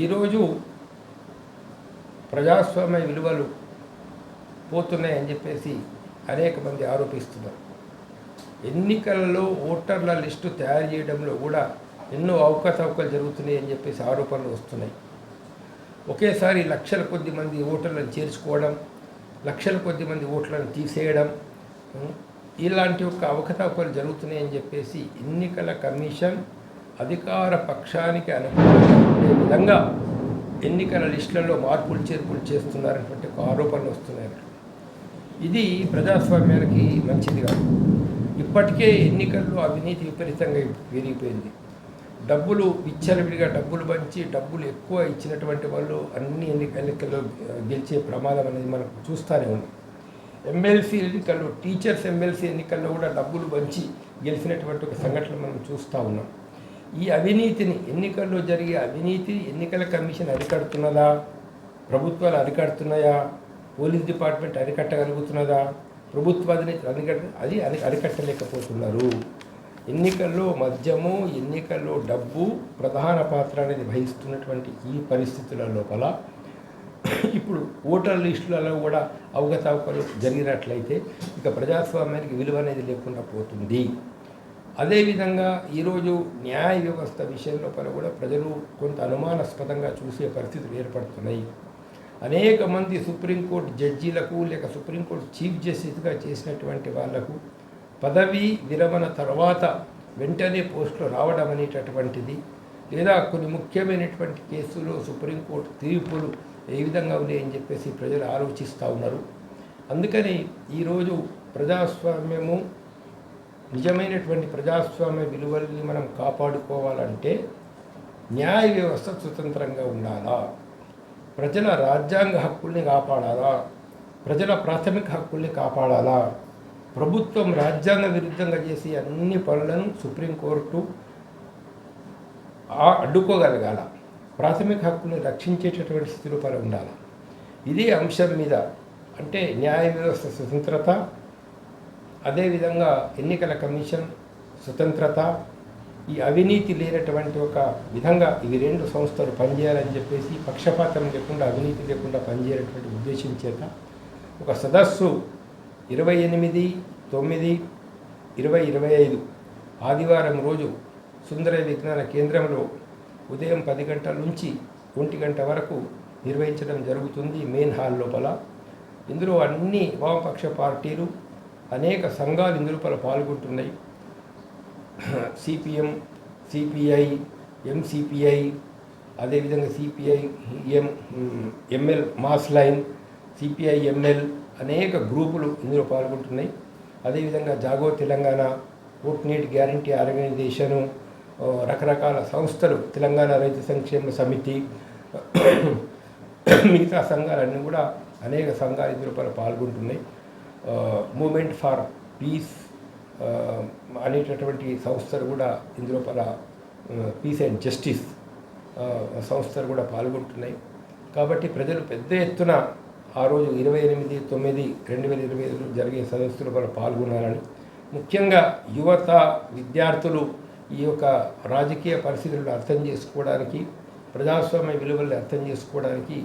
ఈరోజు ప్రజాస్వామ్య విలువలు పోతున్నాయని చెప్పేసి అనేక మంది ఆరోపిస్తున్నారు. ఎన్నికలలో ఓటర్ల లిస్టు తయారు చేయడంలో కూడా ఎన్నో అవకతవకలు జరుగుతున్నాయి అని చెప్పేసి ఆరోపణలు వస్తున్నాయి. ఒకేసారి లక్షల కొద్ది మంది ఓటర్లను చేర్చుకోవడం లక్షల కొద్ది మంది ఓట్లను తీసేయడం ఇలాంటి ఒక అవకతవకలు జరుగుతున్నాయని చెప్పేసి ఎన్నికల కమిషన్ అధికార పక్షానికి అనుకూలంగా ఉండే విధంగా ఎన్నికల లిస్టులలో మార్పులు చేర్పులు చేస్తున్నారనేటువంటి ఒక ఆరోపణలు వస్తున్నాయి ఇది ప్రజాస్వామ్యానికి మంచిది కాదు. ఇప్పటికే ఎన్నికల్లో అవినీతి విపరీతంగా పెరిగిపోయింది. డబ్బులు విచ్చలవిడిగా డబ్బులు పంచి డబ్బులు ఎక్కువ ఇచ్చినటువంటి వాళ్ళు అన్ని ఎన్నికల్లో గెలిచే ప్రమాదం అనేది మనం చూస్తూనే ఉంది ఎమ్మెల్సీ ఎన్నికల్లో టీచర్స్ ఎమ్మెల్సీ ఎన్నికల్లో కూడా డబ్బులు పంచి గెలిచినటువంటి ఒక సంఘటన మనం చూస్తూ ఉన్నాం. ఈ అవినీతిని ఎన్నికల్లో జరిగే అవినీతి ఎన్నికల కమిషన్ అరికడుతున్నదా? ప్రభుత్వాలు అరికడుతున్నాయా? Police department అరికట్టగలుగుతున్నదా? ప్రభుత్వ అధినేతలు అరికట్ట అది అరి అరికట్టలేకపోతున్నారు. ఎన్నికల్లో మద్యము ఎన్నికల్లో డబ్బు ప్రధాన పాత్ర అనేది వహిస్తున్నటువంటి ఈ పరిస్థితుల లోపల ఇప్పుడు ఓటర్ లిస్టులలో కూడా అవగతావకలు జరిగినట్లయితే ఇక ప్రజాస్వామ్యానికి విలువ అనేది లేకుండా పోతుంది. అదేవిధంగా ఈరోజు న్యాయ వ్యవస్థ విషయంలో పైన కూడా ప్రజలు కొంత అనుమానాస్పదంగా చూసే పరిస్థితులు ఏర్పడుతున్నాయి. అనేక మంది సుప్రీంకోర్టు జడ్జీలకు లేక సుప్రీంకోర్టు చీఫ్ జస్టిస్గా చేసినటువంటి వాళ్ళకు పదవి విరమణ తర్వాత వెంటనే పోస్టులు రావడం అనేటటువంటిది లేదా కొన్ని ముఖ్యమైనటువంటి కేసులో సుప్రీంకోర్టు తీర్పులు ఏ విధంగా ఉన్నాయని చెప్పేసి ప్రజలు ఆలోచిస్తూ ఉన్నారు. అందుకని ఈరోజు ప్రజాస్వామ్యము నిజమైనటువంటి ప్రజాస్వామ్య విలువల్ని మనం కాపాడుకోవాలంటే న్యాయ వ్యవస్థ స్వతంత్రంగా ఉండాలా? ప్రజల రాజ్యాంగ హక్కుల్ని కాపాడాలా? ప్రజల ప్రాథమిక హక్కుల్ని కాపాడాలా? ప్రభుత్వం రాజ్యాంగ విరుద్ధంగా చేసే అన్ని పనులను సుప్రీంకోర్టు అడ్డుకోగలగాల. ప్రాథమిక హక్కుల్ని రక్షించేటటువంటి స్థితిలో పని ఉండాలి. ఇదే అంశం మీద అంటే న్యాయ వ్యవస్థ స్వతంత్రత అదేవిధంగా ఎన్నికల కమిషన్ స్వతంత్రత ఈ అవినీతి లేనటువంటి ఒక విధంగా ఇవి రెండు సంస్థలు పనిచేయాలని చెప్పేసి పక్షపాతం లేకుండా అవినీతి లేకుండా పనిచేయనటువంటి ఉద్దేశం చేత ఒక సదస్సు ఇరవై ఎనిమిది తొమ్మిది ఇరవై ఇరవై ఐదు ఆదివారం రోజు సుందర విజ్ఞాన కేంద్రంలో ఉదయం పది గంటల నుంచి ఒంటి గంట వరకు నిర్వహించడం జరుగుతుంది మెయిన్ హాల్ లోపల. ఇందులో అన్ని వామపక్ష పార్టీలు అనేక సంఘాలు ఇందులో పాల్గొంటున్నాయి. సిపిఎం సిపిఐ ఎంసిపిఐ అదేవిధంగా CPI M ML mass line CPI ML అనేక గ్రూపులు ఇందులో పాల్గొంటున్నాయి. అదేవిధంగా Jago Telangana vote neat guarantee organisation రకరకాల సంస్థలు తెలంగాణ రైతు సంక్షేమ సమితి మిగతా సంఘాలన్నీ కూడా అనేక సంఘాలు ఇందులో పాల్గొంటున్నాయి. మూమెంట్ ఫర్ పీస్ అనేటటువంటి సంస్థలు కూడా ఇందులో పల పీస్ అండ్ జస్టిస్ సంస్థలు కూడా పాల్గొంటున్నాయి. కాబట్టి ప్రజలు పెద్ద ఎత్తున ఆ రోజు ఇరవై ఎనిమిది తొమ్మిది రెండు వేల ఇరవై ఐదులో జరిగే సదస్సులు మనం పాల్గొనాలని ముఖ్యంగా యువత విద్యార్థులు ఈ యొక్క రాజకీయ పరిస్థితులను అర్థం చేసుకోవడానికి ప్రజాస్వామ్య విలువలను అర్థం చేసుకోవడానికి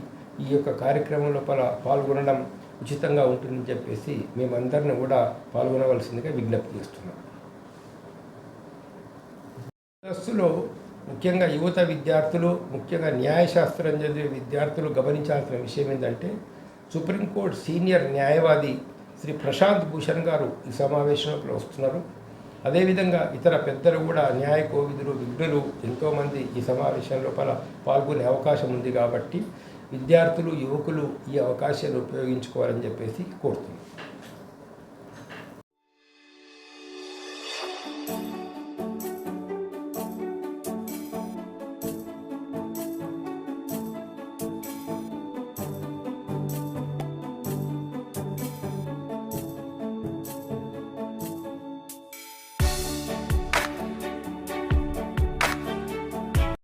ఈ యొక్క కార్యక్రమం లోపల పాల్గొనడం ఉచితంగా ఉంటుందని చెప్పేసి మేమందరిని కూడా పాల్గొనవలసిందిగా విజ్ఞప్తి చేస్తున్నాం. సదస్సులో ముఖ్యంగా యువత విద్యార్థులు ముఖ్యంగా న్యాయశాస్త్రం చదివే విద్యార్థులు గమనించాల్సిన విషయం ఏంటంటే సుప్రీంకోర్టు సీనియర్ న్యాయవాది శ్రీ ప్రశాంత్ భూషణ్ గారు ఈ సమావేశంలో వస్తున్నారు. అదేవిధంగా ఇతర పెద్దలు కూడా న్యాయ కోవిదులు విఘ్నులు ఎంతోమంది ఈ సమావేశంలో పల పాల్గొనే అవకాశం ఉంది కాబట్టి విద్యార్థులు యువకులు ఈ అవకాశాన్ని ఉపయోగించుకోవాలని చెప్పేసి కోరుతున్నాను